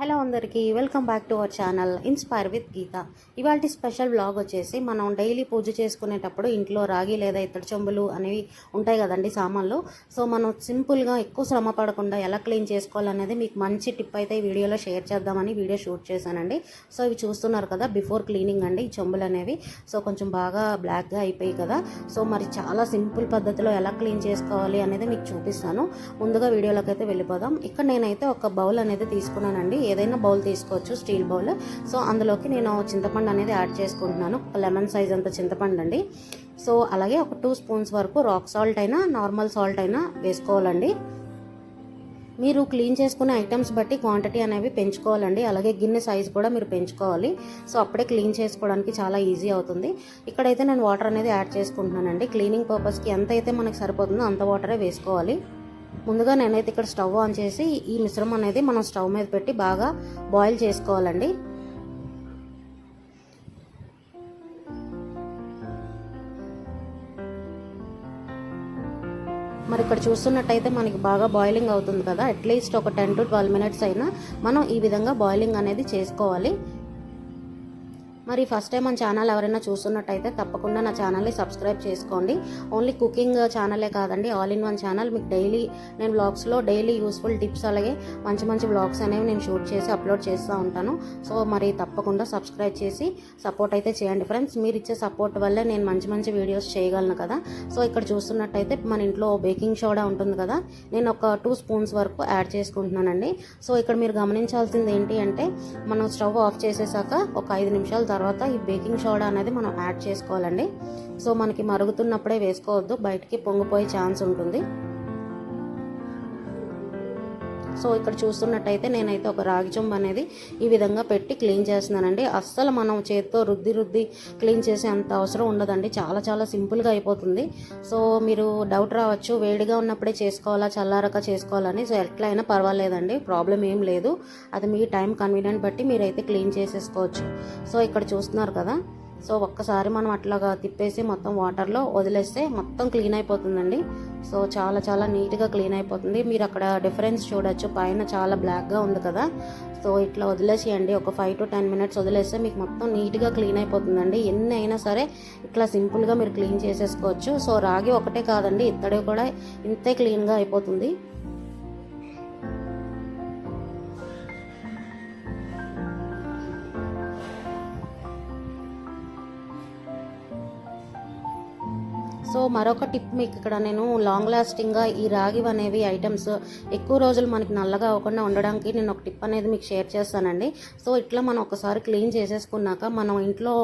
Hello అందరికీ welcome back to our channel inspire with Geetha. ఇవాళ special blog వచ్చేసి మనం డైలీ పూజ చేసుకునేటప్పుడు ఇంట్లో రాగి లేదా ఇత్తడి చెంబులు అనేవి ఉంటాయి కదండి సామాన్లు. సో మనం సింపుల్గా ఎక్కువ శ్రమ పడకుండా ఎలా క్లీన్ చేసుకోవాలనేది మీకు మంచి టిప్ అయితే ఈ వీడియోలో షేర్ చేద్దామని వీడియో షూట్ చేశానండి. సో ఇవి చూస్తున్నారు కదా బిఫోర్ క్లీనింగ్ అండి ఈ చెంబులు అనేవి. సో కొంచెం బాగా బ్లాక్గా అయిపోయి కదా. సో మరి చాలా సింపుల్ పద్ధతిలో ఎలా క్లీన్ చేసుకోవాలి అనేది మీకు చూపిస్తాను. ముందుగా వీడియోలోకి అయితే వెళ్ళిపోదాం. ఇక్కడ నేనైతే ఒక బౌల్ అనేది తీసుకున్నానండి. ఏదైనా బౌల్ తీసుకోవచ్చు స్టీల్ బౌల్. సో అందులోకి నేను చింతపండు అనేది యాడ్ చేసుకుంటున్నాను. ఒక లెమన్ సైజ్ అంత చింతపండు అండి. సో అలాగే ఒక టూ స్పూన్స్ వరకు రాక్ సాల్ట్ అయినా నార్మల్ సాల్ట్ అయినా వేసుకోవాలండి. మీరు క్లీన్ చేసుకునే ఐటమ్స్ బట్టి క్వాంటిటీ అనేవి పెంచుకోవాలండి. అలాగే గిన్నె సైజ్ కూడా మీరు పెంచుకోవాలి. సో అప్పుడే క్లీన్ చేసుకోవడానికి చాలా ఈజీ అవుతుంది. ఇక్కడైతే నేను వాటర్ అనేది యాడ్ చేసుకుంటున్నానండి. క్లీనింగ్ పర్పస్కి ఎంత అయితే మనకు సరిపోతుందో అంత వాటరే వేసుకోవాలి. ముందుగా నేనైతే ఇక్కడ స్టవ్ ఆన్ చేసి ఈ మిశ్రమం అనేది మనం స్టవ్ మీద పెట్టి బాగా బాయిల్ చేసుకోవాలండి. మరి ఇక్కడ చూస్తున్నట్టయితే మనకి బాగా బాయిలింగ్ అవుతుంది కదా. అట్లీస్ట్ ఒక టెన్ టు ట్వెల్వ్ మినిట్స్ అయినా మనం ఈ విధంగా బాయిలింగ్ అనేది చేసుకోవాలి. మరి ఫస్ట్ టైం మన ఛానల్ ఎవరైనా చూస్తున్నట్టయితే తప్పకుండా నా ఛానల్ని సబ్స్క్రైబ్ చేసుకోండి. ఓన్లీ కుకింగ్ ఛానలే కాదండి ఆల్ ఇన్ వన్ ఛానల్ మీకు డైలీ నేను బ్లాగ్స్లో డైలీ యూస్ఫుల్ టిప్స్ అలాగే మంచి మంచి బ్లాగ్స్ అనేవి నేను షూట్ చేసి అప్లోడ్ చేస్తూ ఉంటాను. సో మరి తప్పకుండా సబ్స్క్రైబ్ చేసి సపోర్ట్ అయితే చేయండి ఫ్రెండ్స్ మీరు ఇచ్చే సపోర్ట్ వల్లే నేను మంచి మంచి వీడియోస్ చేయగలను కదా. సో ఇక్కడ చూస్తున్నట్టయితే మన ఇంట్లో బేకింగ్ సోడా ఉంటుంది కదా. నేను ఒక టూ స్పూన్స్ వరకు యాడ్ చేసుకుంటున్నానండి. సో ఇక్కడ మీరు గమనించాల్సింది ఏంటి అంటే మనం స్టవ్ ఆఫ్ చేసేసాక ఒక ఐదు నిమిషాలు తర్వాత ఈ బేకింగ్ సోడా అనేది మనం యాడ్ చేసుకోవాలండి. సో మనకి మరుగుతున్నప్పుడే వేసుకోవద్దు. బయటికి పొంగిపోయే ఛాన్స్ ఉంటుంది. సో ఇక్కడ చూస్తున్నట్టయితే నేనైతే ఒక రాగి చెంబు అనేది ఈ విధంగా పెట్టి క్లీన్ చేస్తున్నానండి. అస్సలు మనం చేత్తో రుద్ది రుద్ది క్లీన్ చేసే అంత అవసరం ఉండదండి. చాలా చాలా సింపుల్గా అయిపోతుంది. సో మీరు డౌట్ రావచ్చు వేడిగా ఉన్నప్పుడే చేసుకోవాలా చల్లారక చేసుకోవాలని. సో ఎట్లా అయినా పర్వాలేదండి. ప్రాబ్లం ఏం లేదు. అది మీ టైం కన్వీనియంట్ బట్టి మీరైతే క్లీన్ చేసేసుకోవచ్చు. సో ఇక్కడ చూస్తున్నారు కదా సో ఒక్కసారి మనం అట్లాగా తిప్పేసి మొత్తం వాటర్లో వదిలేస్తే మొత్తం క్లీన్ అయిపోతుందండి. సో చాలా చాలా నీట్గా క్లీన్ అయిపోతుంది. మీరు అక్కడ డిఫరెన్స్ చూడొచ్చు. పైన చాలా బ్లాక్గా ఉంది కదా. సో ఇట్లా వదిలేసేయండి. ఒక ఫైవ్ టు టెన్ మినిట్స్ వదిలేస్తే మీకు మొత్తం నీట్గా క్లీన్ అయిపోతుందండి. ఎన్ని అయినా సరే ఇట్లా సింపుల్గా మీరు క్లీన్ చేసేసుకోవచ్చు. సో రాగి ఒకటే కాదండి. ఇత్తడి కూడా ఇంతే క్లీన్గా అయిపోతుంది. సో మరొక టిప్ మీకు ఇక్కడ నేను లాంగ్ లాస్టింగ్గా ఈ రాగి అనేవి ఐటమ్స్ ఎక్కువ రోజులు మనకి నల్లగా అవ్వకుండా ఉండడానికి నేను ఒక టిప్ అనేది మీకు షేర్ చేస్తానండి. సో ఇట్లా మనం ఒకసారి క్లీన్ చేసేసుకున్నాక మనం ఇంట్లో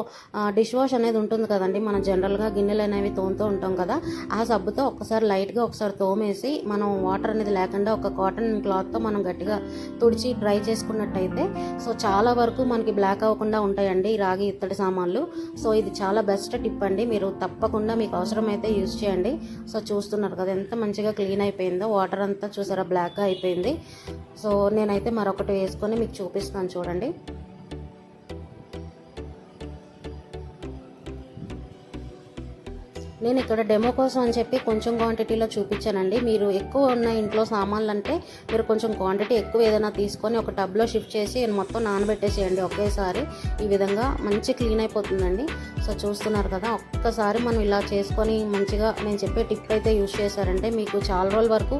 డిష్ వాష్ అనేది ఉంటుంది కదండి. మనం జనరల్గా గిన్నెలు అనేవి తోముతూ ఉంటాం కదా. ఆ సబ్బుతో ఒకసారి లైట్గా ఒకసారి తోమేసి మనం వాటర్ అనేది లేకుండా ఒక కాటన్ క్లాత్తో మనం గట్టిగా తుడిచి డ్రై చేసుకున్నట్టయితే సో చాలా వరకు మనకి బ్లాక్ అవ్వకుండా ఉంటాయండి ఈ రాగి ఇత్తడి సామాన్లు. సో ఇది చాలా బెస్ట్ టిప్ అండి. మీరు తప్పకుండా మీకు అవసరం అయితే యూజ్ చేయండి. సో చూస్తున్నారు కదా ఎంత మంచిగా క్లీన్ అయిపోయిందో. వాటర్ అంతా చూసారా బ్లాక్గా అయిపోయింది. సో నేనైతే మరొకటి వేసుకొని మీకు చూపిస్తాను చూడండి. నేను ఇక్కడ డెమో కోసం అని చెప్పి కొంచెం క్వాంటిటీలో చూపించానండి. మీరు ఎక్కువ ఉన్న ఇంట్లో సామాన్లు అంటే మీరు కొంచెం క్వాంటిటీ ఎక్కువ ఏదైనా తీసుకొని ఒక టబ్లో షిఫ్ట్ చేసి మొత్తం నానబెట్టేసేయండి ఒకేసారి. ఈ విధంగా మంచి క్లీన్ అయిపోతుందండి. సో చూస్తున్నారు కదా ఒక్కసారి మనం ఇలా చేసుకొని మంచిగా నేను చెప్పే టిప్ అయితే యూజ్ చేశారంటే మీకు చాలా రోజుల వరకు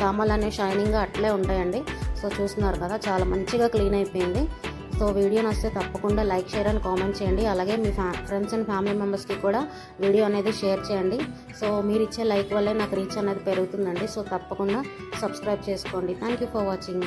సామాన్లు అనేవి షైనింగ్గా అట్లే ఉంటాయండి. సో చూస్తున్నారు కదా చాలా మంచిగా క్లీన్ అయిపోయింది. సో వీడియో నచ్చితే తప్పకుండా లైక్ షేర్ అండ్ కామెంట్ చేయండి. అలాగే మీ ఫ్యా ఫ్రెండ్స్ అండ్ ఫ్యామిలీ మెంబర్స్కి కూడా వీడియో అనేది షేర్ చేయండి. సో మీరు ఇచ్చే లైక్ వల్లే నాకు రీచ్ అనేది పెరుగుతుందండి. సో తప్పకుండా సబ్స్క్రైబ్ చేసుకోండి. Thank you for watching.